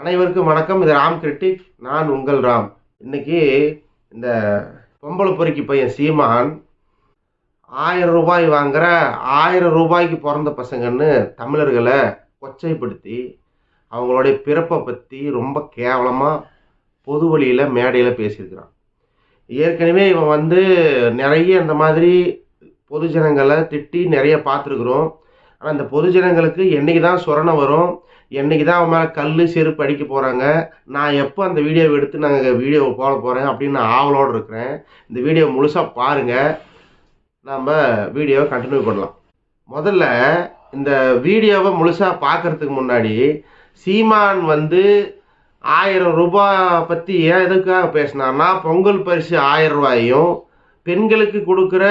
அனைவருக்கும் வணக்கம். இது ராம் கிரிட்டிக். நான் உங்கள் ராம். இன்னைக்கு இந்த பொம்பளை பொறுக்கி பையன் சீமான் ஆயிரம் ரூபாய் வாங்குற ஆயிரம் ரூபாய்க்கு பிறந்த பசங்கன்னு தமிழர்களை கொச்சைப்படுத்தி அவங்களுடைய பிறப்பை பற்றி ரொம்ப கேவலமாக பொது வழியில் மேடையில் பேசியிருக்கிறான். ஏற்கனவே இவன் வந்து நிறைய இந்த மாதிரி பொதுஜனங்களை திட்டி நிறைய பார்த்துருக்குறோம். ஆனால் இந்த பொதுஜனங்களுக்கு என்னைக்கு தான் சொரணை வரும் என்னைக்கு தான் அவன் மேலே கல் செருப்பு அடிக்க போகிறாங்க நான் எப்போ அந்த வீடியோவை எடுத்து நாங்கள் வீடியோ போட போகிறேன் அப்படின்னு நான் ஆவலோடு இருக்கிறேன். இந்த வீடியோ முழுசாக பாருங்கள் நம்ம வீடியோவை கண்டினியூ பண்ணலாம். முதல்ல இந்த வீடியோவை முழுசாக பார்க்கறதுக்கு முன்னாடி சீமான் வந்து ஆயிரம் ரூபாய் பற்றி ஏன் எதுக்காக பேசினார்னா பொங்கல் பரிசு ஆயிரம் ரூபாயும் பெண்களுக்கு கொடுக்குற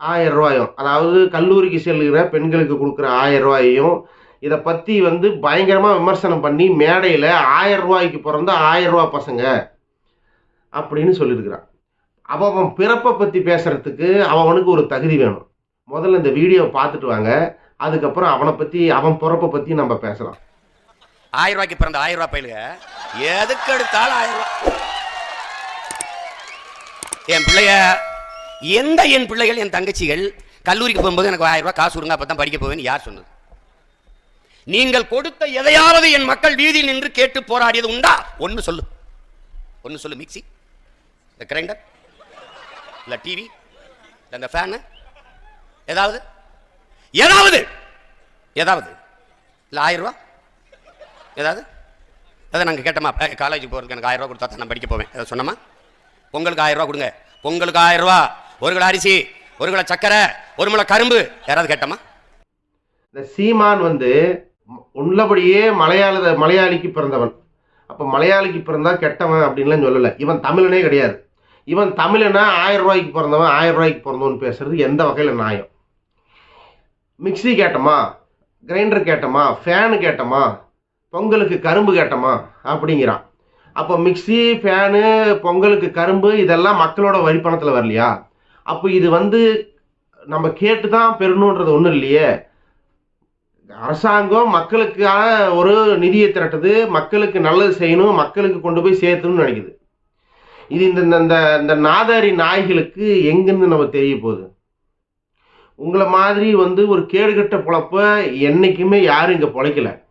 ஆயிரம் ரூபாயும். அதாவது கல்லூரிக்கு செல்கிற பெண்களுக்கு கொடுக்குற ஆயிரம் ரூபாயையும் இதை பற்றி வந்து பயங்கரமாக விமர்சனம் பண்ணி மேடையில் ஆயிரம் ரூபாய்க்கு பிறந்த ஆயிரம் ரூபா பசங்க அப்படின்னு சொல்லியிருக்கிறான். அவன் அவன் பிறப்பை பற்றி பேசுகிறதுக்கு அவனுக்கு ஒரு தகுதி வேணும். முதல்ல இந்த வீடியோவை பார்த்துட்டு வாங்க. அதுக்கப்புறம் அவனை பற்றி அவன் பிறப்பை பற்றி நம்ம பேசலாம். ஆயிரம் ரூபாய்க்கு பிறந்த ஆயிரம் ரூபாய் பயிலுங்க. எதுக்கு எடுத்தாலும் ஆயிரம் ரூபாய். என் பிள்ளைய எந்த என் பிள்ளைகள் என் தங்கச்சிகள் கல்லூரிக்கு போகும்போது எனக்கு ஆயிரம் ரூபாய் காசு கொடுங்க அப்பதான் படிக்க போவேன்னு யார் சொன்னது? நீங்கள் கொடுத்த எதையாவது என் மக்கள் வீதியில் நின்று கேட்டு போராடியது உண்டா? ஒன்று சொல்லு. ஒன்று சொல்லு மிக்சி இந்த கிரைண்டர் இல்லை டிவி இல்லை இந்த ஃபேனு ஏதாவது? ஏதாவது? ஏதாவது? இல்லை ஆயிரம் ரூபா ஏதாவது? அதை நாங்கள் கேட்டோமா காலேஜுக்கு போகிறதுக்கு எனக்கு ஆயிரம் ரூபா கொடுத்தா தான் நான் படிக்க போவேன். ஏதாவது சொன்னோமா? பொங்கலுக்கு ஆயிரம் ரூபா கொடுங்க. பொங்கலுக்கு ஆயிரம் ரூபா ஒரு கிலோ அரிசி ஒரு கிலோ சக்கரை ஒரு முளை கரும்பு. யாராவது கேட்டோமா? இந்த சீமான் வந்து உள்ளபடியே மலையாள மலையாளிக்கு பிறந்தவன். அப்போ மலையாளிக்கு பிறந்தா கெட்டவன் அப்படின்லாம் சொல்லலை. இவன் தமிழனே கிடையாது. இவன் தமிழனா ஆயிரம் ரூபாய்க்கு பிறந்தவன் ஆயிரம் ரூபாய்க்கு பிறந்தவன் பேசுறது எந்த வகையில் நியாயம்? மிக்ஸி கேட்டோமா? கிரைண்டர் கேட்டோமா? ஃபேனு கேட்டோமா? பொங்கலுக்கு கரும்பு கேட்டோமா? அப்படிங்கிறான். அப்போ மிக்ஸி ஃபேனு பொங்கலுக்கு கரும்பு இதெல்லாம் மக்களோட வரி பணத்தில் வரலையா? அப்போ இது வந்து நம்ம கேட்டு தான் பெறணுன்றது ஒன்றும் இல்லையே. அரசாங்கம் மக்களுக்கான ஒரு நிதியை திரட்டுது மக்களுக்கு நல்லது செய்யணும் மக்களுக்கு கொண்டு போய் சேர்த்தணும்னு நினைக்குது. இது இந்த இந்த- இந்த நாதாரி நாய்களுக்கு எங்கேருந்து நம்ம தெரிய போகுது? உங்களை மாதிரி வந்து ஒரு கேடுகட்ட பொழப்ப என்னைக்குமே யாரும் இங்கே பொழைக்கல.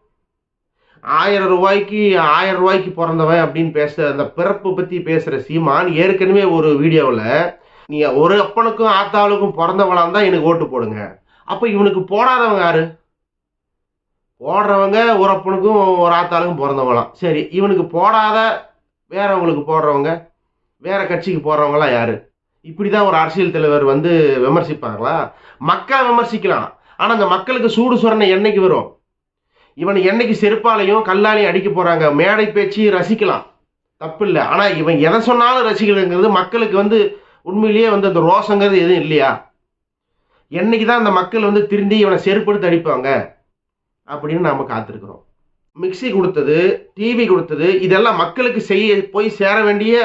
ஆயிரம் ரூபாய்க்கு ஆயிரம் ரூபாய்க்கு பிறந்தவன் அப்படின்னு பேச அந்த பிறப்பு பற்றி பேசுகிற சீமான் ஏற்கனவே ஒரு வீடியோவில் நீ ஒரு அப்பனுக்கும் ஆத்தாளுக்கும் பிறந்தவளாம் தான் எனக்கு ஓட்டு போடுங்க. அப்போ இவனுக்கு போடாதவங்க யாரு? போடுறவங்க ஒரு அப்பனுக்கும் ஒரு ஆத்தாளுக்கும் பிறந்தவங்களாம் சரி இவனுக்கு போடாத வேறவங்களுக்கு போடுறவங்க வேற கட்சிக்கு போடுறவங்களாம் யாரு? இப்படி தான் ஒரு அரசியல் தலைவர் வந்து விமர்சிப்பாங்களா? மக்களை விமர்சிக்கலாம். ஆனால் அந்த மக்களுக்கு சூடு சொரணை என்னைக்கு வரும்? இவன் என்னைக்கு செருப்பாலையும் கல்லாலையும் அடிக்க போகிறாங்க மேடை பேச்சு ரசிக்கலாம். தப்பு இல்லை ஆனால் இவன் எதை சொன்னாலும் ரசிக்கிறதுங்கிறது மக்களுக்கு வந்து உண்மையிலேயே வந்து அந்த ரோசங்கிறது எதுவும் இல்லையா? என்னைக்கு தான் அந்த மக்கள் வந்து திருந்தி இவனை செருப்படுத்தி அடிப்பாங்க? அப்படின்னு நாம் காத்திருக்கிறோம். மிக்ஸி கொடுத்தது டிவி கொடுத்தது இதெல்லாம் மக்களுக்கு செய்ய போய் சேர வேண்டிய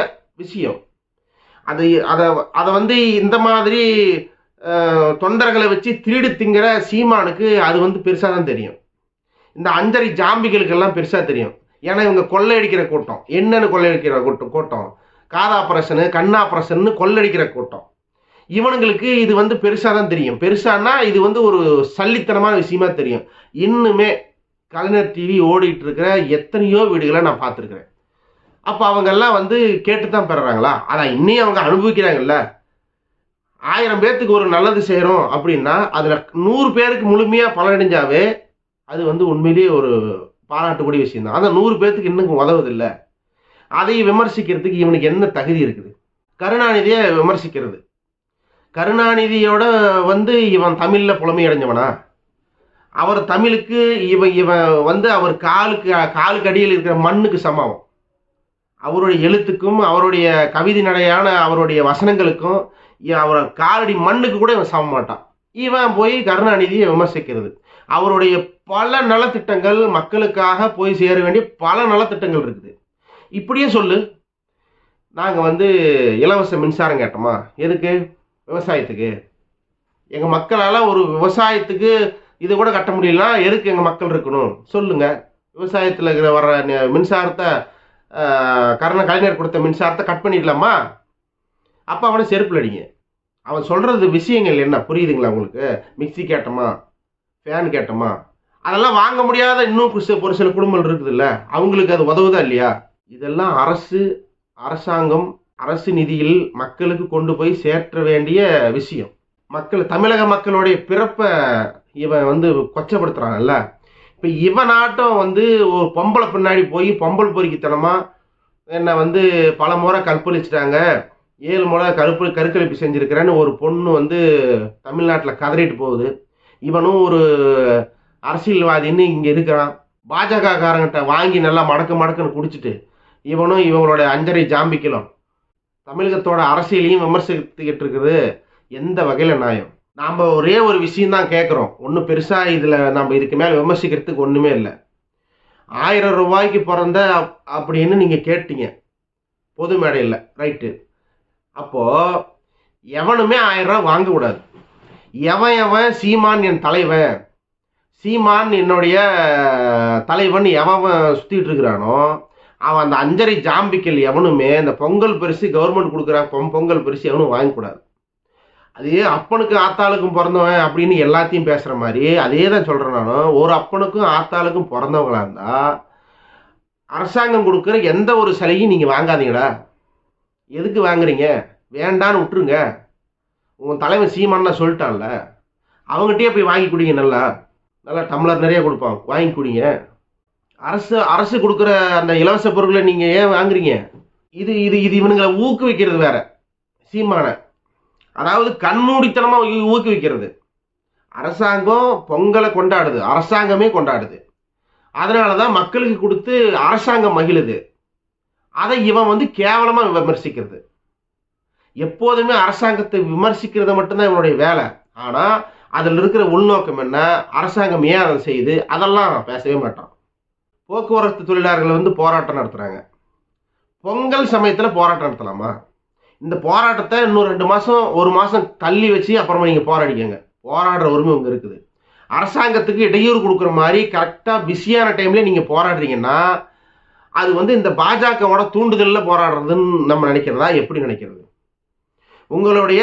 விஷயம். அது அதை அதை வந்து இந்த மாதிரி தொண்டர்களை வச்சு திருடு திங்கிற சீமானுக்கு அது வந்து பெருசாக தான் தெரியும். இந்த அஞ்சரை ஜாம்பிகளுக்கெல்லாம் பெருசாக தெரியும். ஏன்னா இவங்க கொள்ளையடிக்கிற கூட்டம். என்னென்னு கொள்ளையடிக்கிற கூட்டம் கூட்டம். காதாபரசனு கண்ணாபரசன்னு கொள்ளடிக்கிற கூட்டம். இவனுங்களுக்கு இது வந்து பெருசாக தான் தெரியும். பெருசானா இது வந்து ஒரு சல்லித்தனமான விஷயமா தெரியும். இன்னுமே கலைஞர் டிவி ஓடிட்டு இருக்கிற எத்தனையோ வீடுகளை நான் பார்த்துருக்குறேன். அப்போ அவங்கெல்லாம் வந்து கேட்டு தான் பெறுறாங்களா அதான் இன்னையும் அவங்க அனுபவிக்கிறாங்கல்ல. ஆயிரம் பேர்த்துக்கு ஒரு நல்லது செய்கிறோம் அப்படின்னா அதில் நூறு பேருக்கு முழுமையாக பலனடைஞ்சாவே அது வந்து உண்மையிலேயே ஒரு பாராட்டுக்கூடிய விஷயம் தான் அந்த நூறு பேர்த்துக்கு இன்னும் உதவுதில்லை. அதை விமர்சிக்கிறதுக்கு இவனுக்கு என்ன தகுதி இருக்குது? கருணாநிதியை விமர்சிக்கிறது. கருணாநிதியோட வந்து இவன் தமிழில் புலமை அடைஞ்சவனா? அவர் தமிழுக்கு இவன் இவன் வந்து அவர் காலுக்கு காலுக்கு அடியில் இருக்கிற மண்ணுக்கு சமம். அவருடைய எழுத்துக்கும் அவருடைய கவிதை நடையான அவருடைய வசனங்களுக்கும் அவர் காலடி மண்ணுக்கு கூட இவன் சம மாட்டான். இவன் போய் கருணாநிதியை விமர்சிக்கிறது. அவருடைய பல நலத்திட்டங்கள் மக்களுக்காக போய் சேர வேண்டிய பல நலத்திட்டங்கள் இருக்குது. இப்படியே சொல்லு. நாங்கள் வந்து இலவச மின்சாரம் கேட்டோமா? எதுக்கு? விவசாயத்துக்கு. எங்கள் மக்களால் ஒரு விவசாயத்துக்கு இது கூட கட்ட முடியலனா எதுக்கு எங்கள் மக்கள் இருக்கணும்? சொல்லுங்க. விவசாயத்தில் இருக்கிற வர்ற நி- மின்சாரத்தை கரண கலைஞர் கொடுத்த மின்சாரத்தை கட் பண்ணிடலாமா? அப்போ அவனை செருப்பில் அடிங்க. அவன் சொல்கிறது விஷயங்கள் என்ன? புரியுதுங்களா உங்களுக்கு? மிக்ஸி கேட்டோமா? ஃபேன் கேட்டோமா? அதெல்லாம் வாங்க முடியாத இன்னும் ஒரு சில- ஒரு சில குடும்பங்கள் இருக்குதுல்ல அவங்களுக்கு அது உதவுதா இல்லையா? இதெல்லாம் அரசு அரசாங்கம் அரசு நிதியில் மக்களுக்கு கொண்டு போய் சேர்க்க வேண்டிய விஷயம். மக்கள் தமிழக மக்களுடைய பிறப்பை இவன் வந்து கொச்சப்படுத்துறான்ல இப்போ இவனாட்டம் வந்து ஒரு பொம்பளை பின்னாடி போய் பொம்பளை பொறுக்கித்தனமா என்னை வந்து பல முறை கற்பழிச்சிட்டாங்க. ஏழு முறை கருப்பு கருக்கழிப்பு செஞ்சுருக்கிறேன்னு ஒரு பொண்ணு வந்து தமிழ்நாட்டில் கதறிட்டு போகுது. இவனும் ஒரு அரசியல்வாதின்னு இங்கே இருக்கிறான். பாஜக காரங்கிட்ட வாங்கி நல்லா மடக்கு மடக்குன்னு குடிச்சிட்டு இவனும் இவங்களோட அஞ்சரை ஜாம்பிக்கலும் தமிழகத்தோட அரசியலையும் விமர்சித்துக்கிட்டு இருக்குது எந்த வகையில் நியாயம்? நாம் ஒரே ஒரு விஷயம் தான் கேட்குறோம் ஒன்றும் பெருசாக இதில் நம்ம இதுக்கு மேலே விமர்சிக்கிறதுக்கு ஒன்றுமே இல்லை. ஆயிரம் ரூபாய்க்கு பிறந்த அப்படின்னு நீங்கள் கேட்டீங்க. பொது மேடையில். ரைட்டு. அப்போது எவனுமே ஆயிரம் ரூபாய் வாங்கக்கூடாது எவன் எவன் சீமான் என் தலைவன் சீமான் என்னுடைய தலைவன் எவன் சுற்றிட்டு இருக்கிறானோ அவன் அந்த அஞ்சரை ஜாம்பிக்கல் எவனுமே இந்த பொங்கல் பரிசு கவர்மெண்ட் கொடுக்குறான் பொங்கல் பரிசு எவனும் வாங்கக்கூடாது அதே அப்பனுக்கு ஆத்தாளுக்கும் பிறந்தவன் அப்படின்னு எல்லாத்தையும் பேசுகிற மாதிரி அதே தான் சொல்கிறேன் நானும் ஒரு அப்பனுக்கும் ஆத்தாளுக்கும் பிறந்தவங்களா இருந்தால் அரசாங்கம் கொடுக்குற எந்த ஒரு சிலையும் நீங்கள் வாங்காதீங்களா எதுக்கு வாங்குறீங்க? வேண்டான்னு விட்டுருங்க. உங்கள் தலைவன் சீமான்னா சொல்லிட்டான்ல. அவங்ககிட்டயே போய் வாங்கி குடிங்க நல்லா. நல்லா டம்ளர் நிறைய கொடுப்பான். வாங்கி குடிங்க. அரசு அரசு கொடுக்குற அந்த இலவச பொருட்களை நீங்கள் ஏன் வாங்குறீங்க? இது இது இது இவனுங்களை ஊக்குவிக்கிறது வேற. சீமான. அதாவது கண்மூடித்தனமாக ஊ- ஊக்குவிக்கிறது. அரசாங்கம் பொங்கலை கொண்டாடுது. அரசாங்கமே கொண்டாடுது. அதனால தான் மக்களுக்கு கொடுத்து அரசாங்கம் மகிழுது. அதை இவன் வந்து கேவலமாக விமர்சிக்கிறது. எப்போதுமே அரசாங்கத்தை விமர்சிக்கிறது மட்டும்தான் இவனுடைய வேலை. ஆனால் அதில் இருக்கிற உள்நோக்கம் என்ன? அரசாங்கம் ஏன் அதை செய்யுது அதெல்லாம் பேசவே மாட்டான். போக்குவரத்து தொழிலாளர்கள் வந்து போராட்டம் நடத்துகிறாங்க பொங்கல் சமயத்தில் போராட்டம் நடத்தலாமா? இந்த போராட்டத்தை இன்னும் ரெண்டு மாதம் ஒரு மாதம் தள்ளி வச்சு அப்புறமா நீங்கள் போராடிக்கங்க. போராடுற உரிமை உங்க இருக்குது. அரசாங்கத்துக்கு இடையூறு கொடுக்குற மாதிரி கரெக்டாக பிஸியான டைமில் நீங்கள் போராடுறீங்கன்னா அது வந்து இந்த பாஜகவோட தூண்டுதலில் போராடுறதுன்னு நம்ம நினைக்கிறதா? எப்படி நினைக்கிறது? உங்களுடைய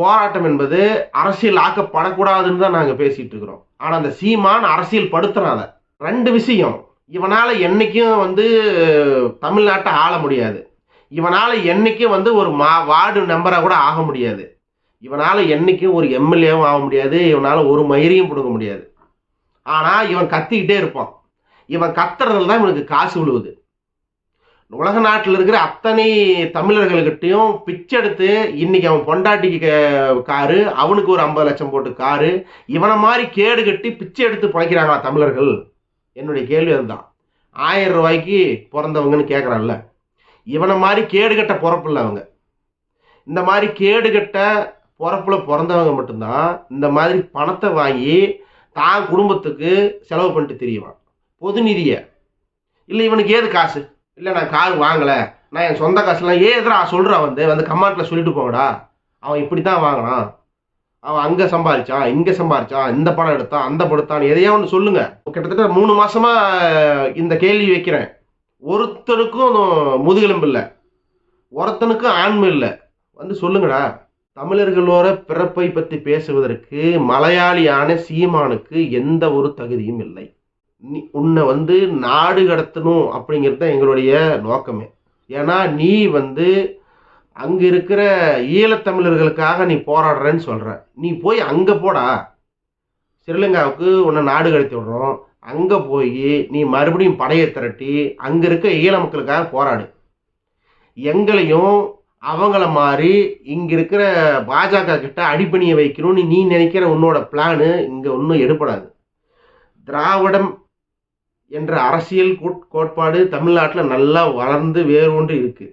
போராட்டம் என்பது அரசியல் ஆக்கப்படக்கூடாதுன்னு தான் நாங்கள் பேசிகிட்டு இருக்கிறோம். ஆனால் அந்த சீமான் அரசியல் படுத்துறாத ரெண்டு விஷயம். இவனால் என்னைக்கும் வந்து தமிழ்நாட்டை ஆள முடியாது. இவனால் என்னைக்கும் வந்து ஒரு மா வார்டு மெம்பராக கூட ஆக முடியாது. இவனால் என்னைக்கும் ஒரு எம்எல்ஏவும் ஆக முடியாது. இவனால் ஒரு மயிரையும் கொடுக்க முடியாது. ஆனால் இவன் கத்திக்கிட்டே இருப்பான். இவன் கத்துறதுல தான் இவனுக்கு காசு விழுவுது. உலக நாட்டில் இருக்கிற அத்தனை தமிழர்கள்கிட்டையும் பிச்சை எடுத்து இன்னைக்கு அவன் பொண்டாட்டிக்கு காரு அவனுக்கு ஒரு ஐம்பது லட்சம் போட்டு காரு இவனை மாதிரி கேடு கட்டி பிச்சை எடுத்து பிழைக்கிறாங்களா தமிழர்கள்? என்னுடைய கேள்வி அதுதான். ஆயிரம் ரூபாய்க்கு பிறந்தவங்கன்னு கேட்குறான்ல இவனை மாதிரி கேடுகட்ட பிறப்பில்ல அவங்க இந்த மாதிரி கேடுகட்ட பிறப்பில் பிறந்தவங்க மட்டும்தான் இந்த மாதிரி பணத்தை வாங்கி தான் குடும்பத்துக்கு செலவு பண்ணிட்டு தெரியவான். பொது நிதியை. இல்லை இவனுக்கு ஏது காசு? இல்லை நான் கார் வாங்கலை. நான் என் சொந்த காசுலாம் ஏன் சொல்கிறான் வந்து? வந்து கமாண்டில் சொல்லிட்டு போங்கடா. அவன் இப்படி தான் வாங்கினான் அவன் அங்கே சம்பாதிச்சான் இங்கே சம்பாதிச்சான் இந்த படம் எடுத்தான் அந்த படுத்தான் எதையா ஒன்று சொல்லுங்க. கிட்டத்தட்ட மூணு மாசமா இந்த கேள்வி வைக்கிறேன். ஒருத்தனுக்கும் முதுகெலும்பு இல்லை. ஒருத்தனுக்கும் ஆண்மை இல்லை. வந்து சொல்லுங்கடா. தமிழர்களோட பிறப்பை பற்றி பேசுவதற்கு மலையாளியான சீமானுக்கு எந்த ஒரு தகுதியும் இல்லை. நீ உன்னை வந்து நாடு கடத்தணும் அப்படிங்கிறது தான் எங்களுடைய நோக்கமே. ஏன்னா நீ வந்து அங்கே இருக்கிற ஈழத்தமிழர்களுக்காக நீ போராடுறேன்னு சொல்கிற நீ போய் அங்கே போடா. ஸ்ரீலங்காவுக்கு உன்னை நாடு கடத்தி விடுறோம். அங்கே போய் நீ மறுபடியும் படையை திரட்டி அங்கே இருக்க ஈழ மக்களுக்காக போராடு. எங்களையும் அவங்கள மாதிரி இங்கே இருக்கிற பாஜக கிட்ட அடிப்பணியை வைக்கணும்னு நீ நினைக்கிற உன்னோட பிளானு இங்கே ஒன்றும் எடுப்படாது திராவிடம் என்ற அரசியல் கோட்பாடு தமிழ்நாட்டில் நல்லா வளர்ந்து வேர் ஒன்று இருக்குது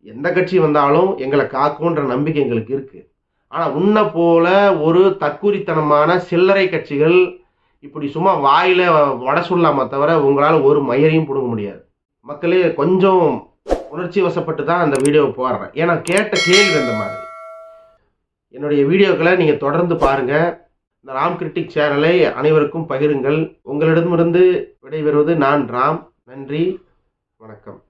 எந்த கட்சி வந்தாலும் எங்களை காக்கும்ன்ற நம்பிக்கை எங்களுக்கு இருக்கு. ஆனால் உன்னை போல ஒரு தற்கூரித்தனமான சில்லறை கட்சிகள் இப்படி சும்மா வாயில வட சொல்லாம தவிர உங்களால் ஒரு மயரையும் பிடுங்க முடியாது. மக்களே கொஞ்சம் உணர்ச்சி வசப்பட்டு தான் அந்த வீடியோவை போடுறேன். ஏன்னா கேட்ட கேள்வி அந்த மாதிரி. என்னுடைய வீடியோக்களை நீங்கள் தொடர்ந்து பாருங்கள் இந்த ராம் கிரிட்டிக் சேனலை அனைவருக்கும் பகிருங்கள். உங்களிடமிருந்து விடைபெறுவது நான் ராம். நன்றி. வணக்கம்.